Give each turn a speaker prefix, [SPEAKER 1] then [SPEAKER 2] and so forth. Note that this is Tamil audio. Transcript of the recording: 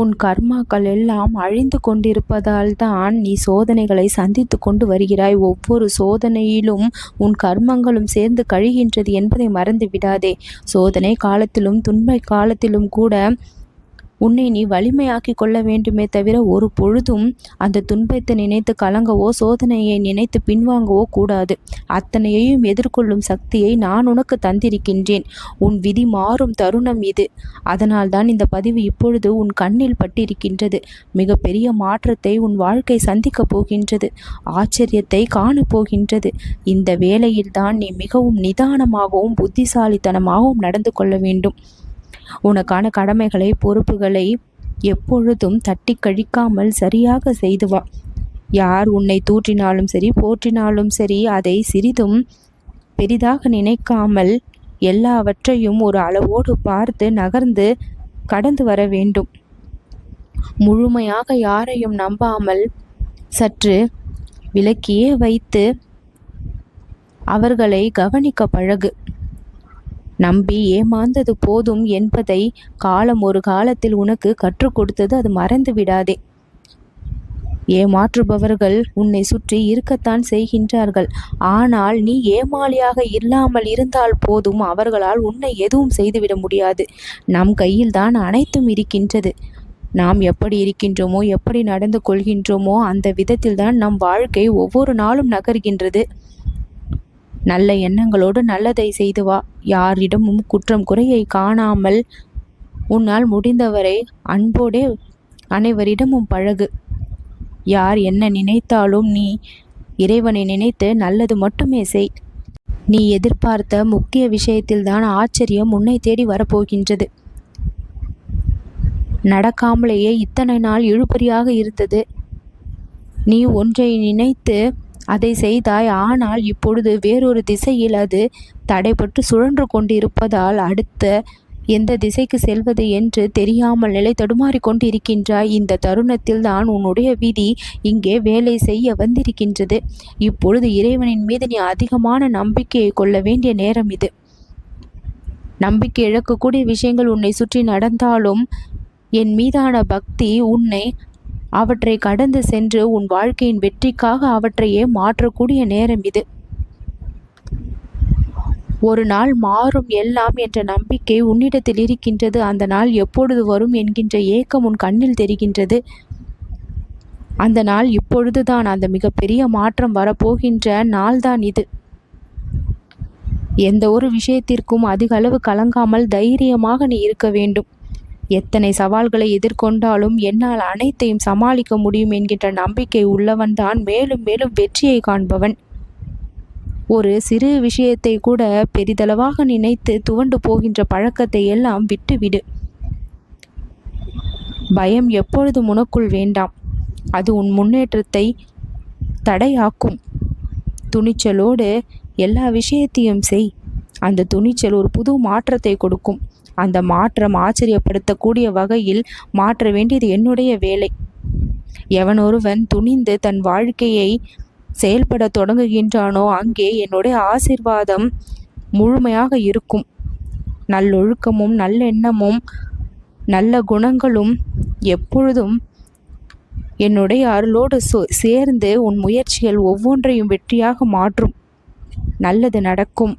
[SPEAKER 1] உன் கர்மாக்கள் எல்லாம் அழிந்து கொண்டிருப்பதால் தான் நீ சோதனைகளை சந்தித்து கொண்டு வருகிறாய். ஒவ்வொரு சோதனையிலும் உன் கர்மங்களும் சேர்ந்து கழிகின்றது என்பதை மறந்து விடாதே சோதனை காலத்திலும் துன்பை காலத்திலும் கூட உன்னை நீ வலிமையாக்கி கொள்ள வேண்டுமே தவிர ஒரு பொழுதும் அந்த துன்பத்தை நினைத்து கலங்கவோ சோதனையை நினைத்து பின்வாங்கவோ கூடாது. அத்தனையையும் எதிர்கொள்ளும் சக்தியை நான் உனக்கு தந்திருக்கின்றேன். உன் விதி மாறும் தருணம் இது. அதனால்தான் இந்த பதிவு இப்பொழுது உன் கண்ணில் பட்டிருக்கின்றது. மிகப்பெரிய மாற்றத்தை உன் வாழ்க்கை சந்திக்கப் போகின்றது. ஆச்சரியத்தை காணப்போகின்றது இந்த வேளையில்தான் நீ மிகவும் நிதானமாகவும் புத்திசாலித்தனமாகவும் நடந்து கொள்ள வேண்டும். உனக்கான கடமைகளை பொறுப்புகளை எப்பொழுதும் தட்டி கழிக்காமல் சரியாக செய்து வா. யார் உன்னை தூற்றினாலும் சரி போற்றினாலும் சரி அதை சிறிதும் பெரிதாக நினைக்காமல் எல்லாவற்றையும் ஒரு அளவோடு பார்த்து நகர்ந்து கடந்து வர வேண்டும். முழுமையாக யாரையும் நம்பாமல் சற்று விலக்கியே வைத்து அவர்களை கவனிக்க பழகு. நம்பி ஏமாந்தது போதும் என்பதை காலம் ஒரு காலத்தில் உனக்கு கற்றுக் கொடுத்தது அது மறந்து விடாதே. ஏமாற்றுபவர்கள் உன்னை சுற்றி இருக்கத்தான் செய்கின்றார்கள். ஆனால் நீ ஏமாளியாக இல்லாமல் இருந்தால் போதும் அவர்களால் உன்னை எதுவும் செய்துவிட முடியாது. நம் கையில்தான் அனைத்தும் இருக்கின்றது. நாம் எப்படி இருக்கின்றோமோ எப்படி நடந்து கொள்கின்றோமோ அந்த விதத்தில்தான் நம் வாழ்க்கை ஒவ்வொரு நாளும் நகர்கின்றது. நல்ல எண்ணங்களோடு நல்லதை செய்து வா. யாரிடமும் குற்றம் குறையை காணாமல் உன்னால் முடிந்தவரை அன்போடே அனைவரிடமும் பழகு. யார் என்ன நினைத்தாலும் நீ இறைவனை நினைத்து நல்லது மட்டுமே செய். நீ எதிர்பார்த்த முக்கிய விஷயத்தில்தான் ஆச்சரியம் உன்னை தேடி வரப்போகின்றது. நடக்காமலேயே இத்தனை நாள் இழுபறியாக இருந்தது. நீ ஒன்றை நினைத்து அதை செய்தாய். ஆனால் இப்பொழுது வேறொரு திசையில் அது தடைபட்டு சுழன்று கொண்டிருப்பதால் அடுத்த எந்த திசைக்கு செல்வது என்று தெரியாமல் நிலை தடுமாறி கொண்டிருக்கின்றாய். இந்த தருணத்தில் தான் உன்னுடைய விதி இங்கே வேலை செய்ய வந்திருக்கின்றது. இப்பொழுது இறைவனின் மீது நீ அதிகமான நம்பிக்கையை கொள்ள வேண்டிய நேரம் இது. நம்பிக்கை இழக்கக்கூடிய விஷயங்கள் உன்னை சுற்றி நடந்தாலும் என் மீதான பக்தி உன்னை அவற்றை கடந்து சென்று உன் வாழ்க்கையின் வெற்றிக்காக அவற்றையே மாற்றக்கூடிய நேரம் இது. ஒரு நாள் மாறும் எல்லாம் என்ற நம்பிக்கை உன்னிடத்தில் இருக்கின்றது. அந்த நாள் எப்பொழுது வரும் என்கின்ற ஏக்கம் உன் கண்ணில் தெரிகின்றது. அந்த நாள் இப்பொழுதுதான் அந்த மிகப்பெரிய மாற்றம் வரப்போகின்ற நாள்தான் இது. எந்த ஒரு விஷயத்திற்கும் அதிக அளவு கலங்காமல் தைரியமாக நீ இருக்க வேண்டும். எத்தனை சவால்களை எதிர்கொண்டாலும் என்னால் அனைத்தையும் சமாளிக்க முடியும் என்கின்ற நம்பிக்கை உள்ளவன்தான் மேலும் மேலும் வெற்றியை காண்பவன். ஒரு சிறு விஷயத்தை கூட பெரிதளவாக நினைத்து துவண்டு போகின்ற பழக்கத்தை எல்லாம் விட்டுவிடு. பயம் எப்பொழுதும் உனக்குள் வேண்டாம். அது உன் முன்னேற்றத்தை தடையாக்கும். துணிச்சலோடு எல்லா விஷயத்தையும் செய். அந்த துணிச்சல் ஒரு புது மாற்றத்தை கொடுக்கும். அந்த மாற்றம் ஆச்சரியப்படுத்தக்கூடிய வகையில் மாற்ற வேண்டியது என்னுடைய வேலை. எவனொருவன் துணிந்து தன் வாழ்க்கையை செயல்பட தொடங்குகின்றானோ அங்கே என்னுடைய ஆசிர்வாதம் முழுமையாக இருக்கும். நல்லொழுக்கமும் நல்லெண்ணமும் நல்ல குணங்களும் எப்பொழுதும் என்னுடைய அருளோடு சேர்ந்து உன் முயற்சிகள் ஒவ்வொன்றையும் வெற்றியாக மாற்றும். நல்லது நடக்கும்.